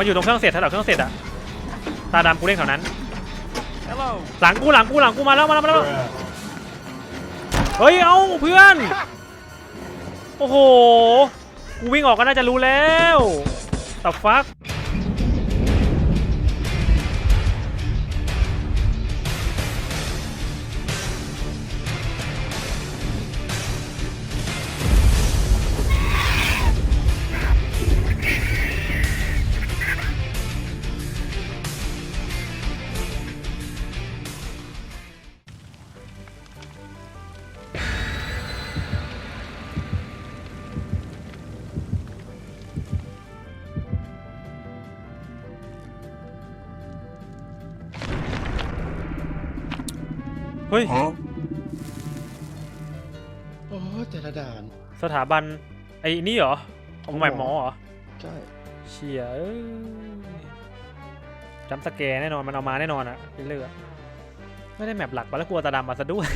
มันอยู่ตรงเครื่องเสร็จแถวเครื่องเสร็จอะตาดำกูเล่นแถวนั้น Hello. หลังกูหลังกูหลังกูมาแล้วมาแล้วมาแล้วเฮ้ยเอาเพื่อน โอ้โห กูวิ่งออกก็น่าจะรู้แล้วแต่ฟัก เฮ้ย โอ้แต่ละด่าน สถาบัน ไอ้นี่เหรอของหมายหมอเหรอ ใช่เชียเอ้ยจำสแกร์แน่นอนมันเอามาแน่นอนอะเรื่อยๆไม่ได้แมปหลักมาแล้วกลัวตาดำมาซะด้วย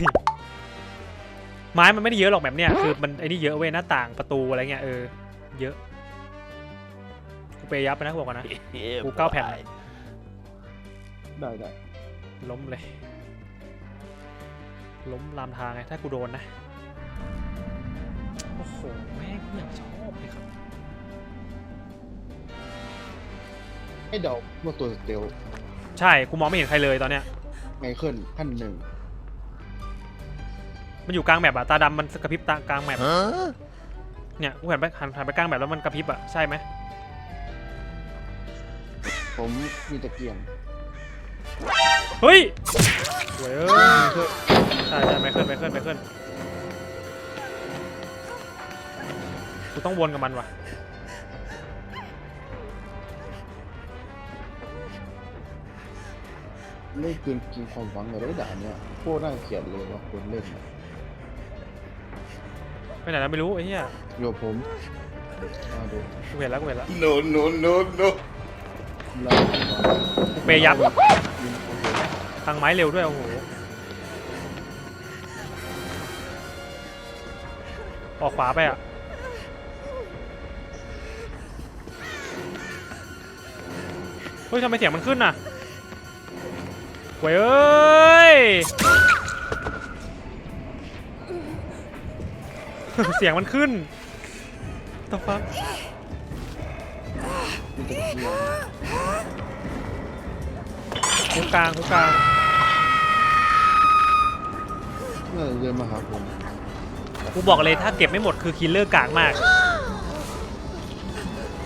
ไม้มันไม่ได้เยอะหรอกแบบเนี้ยคือมันไอ้นี่เยอะเว้ยหน้าต่างประตูอะไรเงี้ยเออเยอะกูเปย์ยับไปนะกูบอกก่อนนะ Yeah, กูเก้าแผ่น boy. ได้ได้ล้มเลย ล้มลามทางไงถ้ากูโดนนะ โอ้โห แม่งกูอย่างชอบเลยครับให้เดาว่าตัวสเตลใช่ กูมองไม่เห็นใครเลยตอนเนี้ย ไมเคิลขั้นหนึ่งมันอยู่กลางแมปอะตาดำมันกระพริบตากลางแมป Huh? เนี่ยกูหันไปหันหันไปกลางแบบแล้วมันกระพริบอะใช่ไหมผมมีตะเกียงเฮ้ยโว้ยเอ้ยใช่ใช่ไมเคิลไมเคิลไมเคิลกูต้องวนกับมันว่ะไม่เกินกินความหวังเลยได้ด่านเนี้ยโคตรน่าเกลียดเลยว่าคนเล่นน่ะไปไหนแล้วไม่รู้ไอ้เหี้ยโยผมมาดูกูเห็นแล้วกูเห็นแล้ว no no no no เรากูเปย์ยับ ยิงโอเค ทางไม้เร็วด้วยโอ้โห ออกขวาไปอะเฮ้ยทำไมเสียงมันขึ้นน่ะโว้ยเอ้ย เสียงมันขึ้นต่อฟังมีตะเกียงคุกกลางคุกกลาง น่าจะเดินมาหาผม กูบอกเลยถ้าเก็บไม่หมดคือคิลเลอร์กากมาก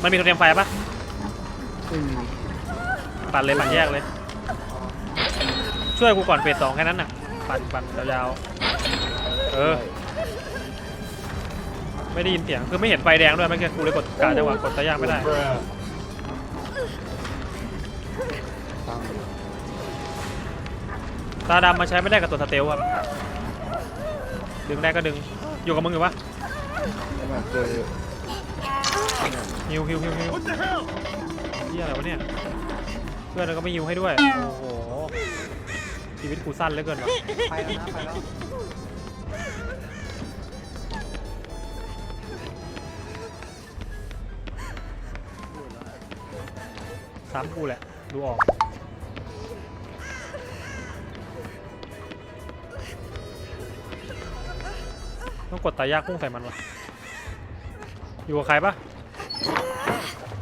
มันมีโทเทมไฟปะปั่นเลยปั่นแยกเลย ช่วยกูก่อนเฟสสองแค่นั้นน่ะ ปั่นปั่นยาวๆเออ ไม่ได้ยินเสียงคือไม่เห็นไฟแดงด้วยเมื่อกี้กูเลยกดกาจังหวะกดตะย่างไม่ได้ตั้งอยู่ตาดำมาใช้ไม่ได้กับตัวสเตลครับ ดึงได้ก็ดึง อยู่กับมึงอยู่ปะแล้วมาเจอฮิวฮิวฮิวฮิวเฮียอะไรวะเนี่ยเพื่อนเราก็ไม่ฮิวให้ด้วย โอ้โห ชีวิตกูสั้นเหลือเกินวะไปแล้วนะไปแล้วซ้ำกูแหละ ดูออก ดตายากพุ่งใส่มันวะอยู่กับใครปะ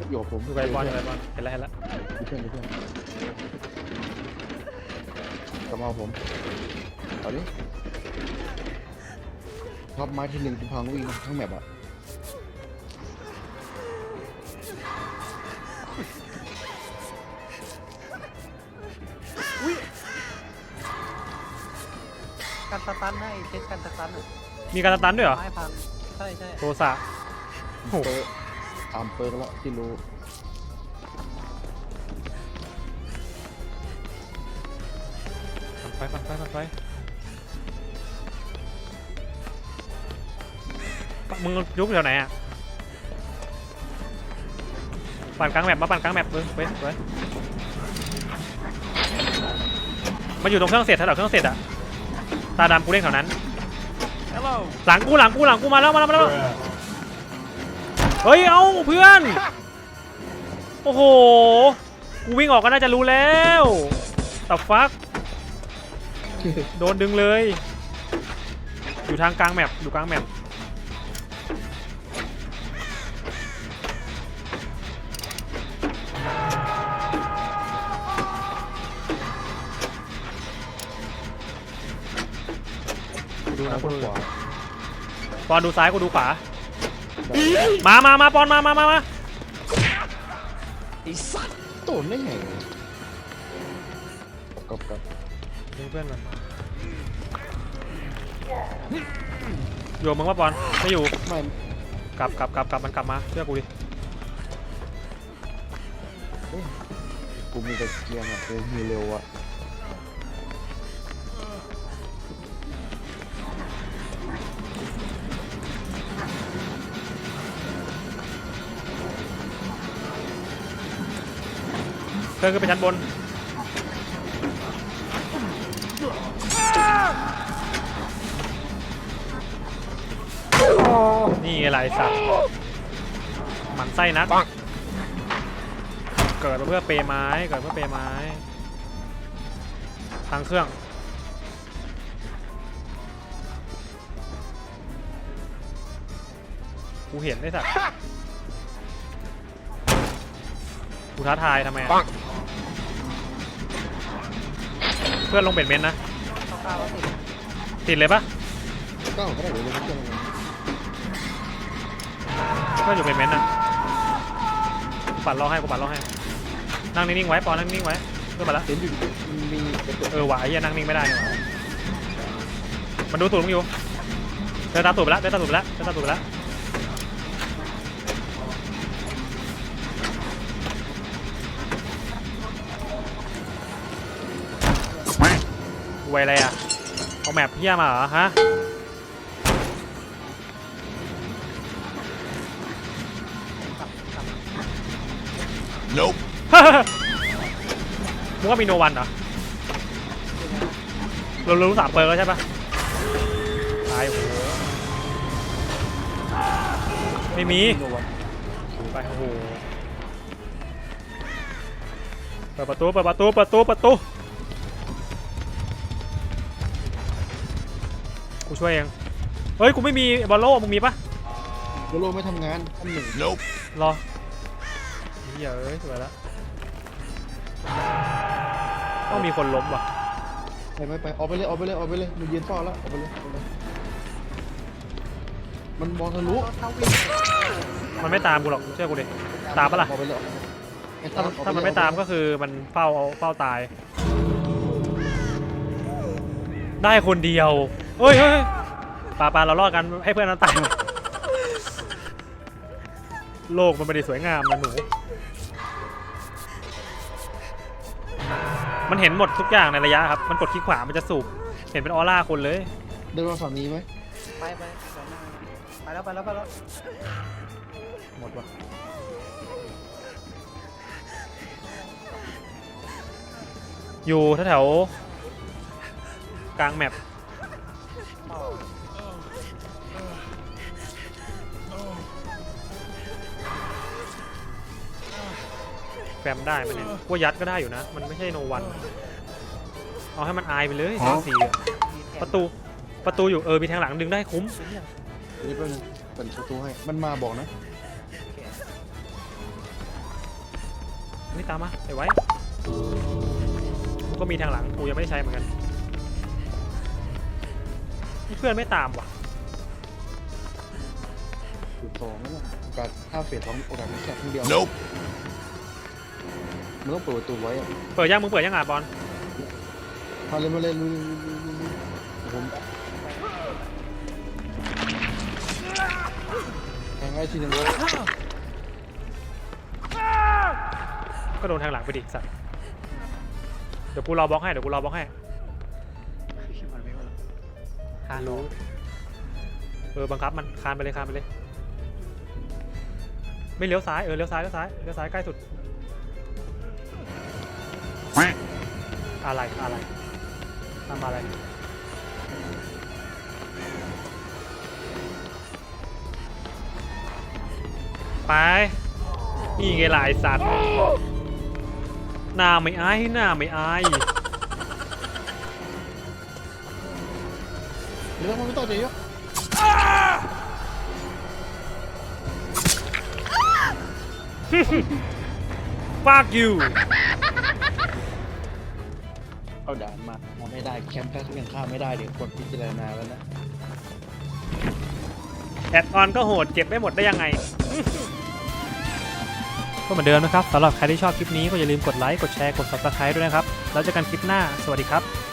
โยผมอยู่กับไอ้บอลอยู่กับไอ้บอลเห็นแล้วเห็นแล้วดูเพื่อนดูเพื่อนกลับมาเอาผมเอาดิท็อปไม้ที่หนึ่งคุณพังวิ่งทั้งแมปอะกันสตันให้เทสกันสตันอะ มีการสตันด้วยเหรอไม้พังใช่ใช่โทสะโอ้โหเปิร์กตามเปิร์กแล้วที่รู้ปั่นไฟปั่นไฟปั่นไฟปะมึงยุบแถวไหนอะปั่นกลางแมปมาปั่นกลางแมปมึงเว้ยเว้ยมันอยู่ตรงเครื่องเสร็จแถวเครื่องเสร็จอะตาดำกูเล่นแถวนั้น Hello. หลังกูหลังกูหลังกูมาแล้วมาแล้วมาแล้วเฮ้ยเอาเพื่อน โอ้โห กูวิ่งออกก็น่าจะรู้แล้วแต่ฟัก โดนดึงเลย อยู่ทางกลางแมปอยู่กลางแมป ดูนะคกูนดูขวาปอนดูซ้ายกูดูขวา มามามาปอนมามามามาโดนได้ไงกลับกลับดึงเพื่อนก่อนอยู่กับมึงว่าปอนไม่อยู่ ไม่กลับกลับกลับกลับมันกลับมาเชื่อกูดิ กูมีตะเกียงอะเป็นฮีเร็วอะ อนขึ้นไปชั้นบน นี่ไงไรสัตว์หมันไส้นัก เกิดมาเพื่อเปรย์ไม้ เกิดเพื่อเปรย์ไม้ ทางเครื่อง กูเห็นได้สัตว์กูท้าทายทำไมอะ เพื่อนลงเบ็ดเมนต์นะ เข้าข้าวแล้วติดติดเลยปะก็ก็ได้เดี๋ยวเลยเครื่องนึงเพื่อนอยู่เบ็ดเมนต์นะกูปัดล้อให้กูปัดล้อให้ นั่งนิ่งๆไว้ปอนนั่งนิ่งๆไว้เพื่อนมาแล้วเห็นอยู่มีกระจกเออว่ะไอ้เหี้ยนั่งนิ่งไม่ได้นี่หว่ามันดูตูดมึงอยู่ เดินตามตูดไปแล้วเดินตามตูดไปแล้วเดินตามตูดไปแล้ วไวอะไรอะเอาแมปเฮียมาเหรอฮะมึงว่ามีโนวันเหรอเรารู้สามเปอร์แล้วใช่ปะตายโอ้โหไม่มีโนวันไปโอ้โหเปิดประตูเปิดประตูเปิดประตูเปิดประตู กูช่วยเอง เฮ้ย กูไม่มีบอลโล่มึงมีปะโดโลไม่ทำงานอันหนึ่งรอเฮียเอ้ยสวยแล้วต้องมีคนล้มว่ะ ไปไม่ไปออกไปเลยออกไปเลยออกไปเลยมันยืนเฝ้าแล้วออกไปเลยออกไปเลยมันมองทะลุรถเข้าวิ่งมันไม่ตามกูหรอก เชื่อกูดิ ตามปะล่ะ ออกไปเลยออกไปเลยไม่ถ้าออกปถ้ามันเลยไม่ตามออกปก็คือมันเฝ้าเอาเฝ้าตาย ได้คนเดียว เฮ้ยเฮ้ยเฮ้ยปาปาเรารอดกันให้เพื่อนนั้นตายหมดโลกมันไม่ได้สวยงามนะหนู มันเห็นหมดทุกอย่างในระยะครับ มันกดคลิกขวา มันจะสูบ เห็นเป็นออร่าคนเลย เดินมาฝั่งนี้ไหมไปไปไปแล้วไปแล้วไปแล้วหมดวะอยู่แถวๆกลางแมป แฟมได้ไหมเนี่ยกว่ายัดก็ได้อยู่นะ มันไม่ใช่โนวัน เอาให้มันอายไปเลยสองสี่อะประตู ประตูอยู่ เออ มีทางหลังดึงได้คุ้ม นี่แป๊บนึงเปิดประตูให้ มันมาบอกนะ นี่ตามมาไอ้ไว้กูก็มีทางหลังกูยังไม่ได้ใช้เหมือนกันนี่ เพื่อนไม่ตามว่ะจุดสองนั่นแหละโอกาสถ้าเฟสสองโอกาสมันแค่ครั้งเดียวมันต้องเปิดประตูไว้อะเปิดยังมึงเปิดยังอะบอลมาเลยมาเลยลุยลุยลุยลุยผมแทงไอ้ทีนึงเลยก็โดนทางหลังไปดิสัตว์เดี๋ยวกูรอบล็อกให้เดี๋ยวกูรอบล็อกให้ คานูเออบังคับมันคานไปเลยคานไปเลย ไม่เลี้ยวซ้ายเออเลี้ยวซ้ายเลี้ยวซ้ายเลี้ยวซ้ายใกล้สุด อะไรอะไรทำอะไรไปนี่ไงล่ะไอสัตว์หน้าไม่อายหน้าไม่อาย เรื่องมันไม่ต้องจะเยอะฟากยูเอาด่านมามาไม่ได้แคมป์ก็ยังข้ามไม่ได้เดี๋ยวกดพิจารณาแล้วนะแอดออนก็โหดเก็บไม่หมดได้ยังไง ก็เหมือนเดิมนะครับสำหรับใครที่ชอบคลิปนี้ก็อย่าลืมกดไลค์ กดแชร์ กด subscribe ด้วยนะครับ แล้วเจอกันคลิปหน้า สวัสดีครับ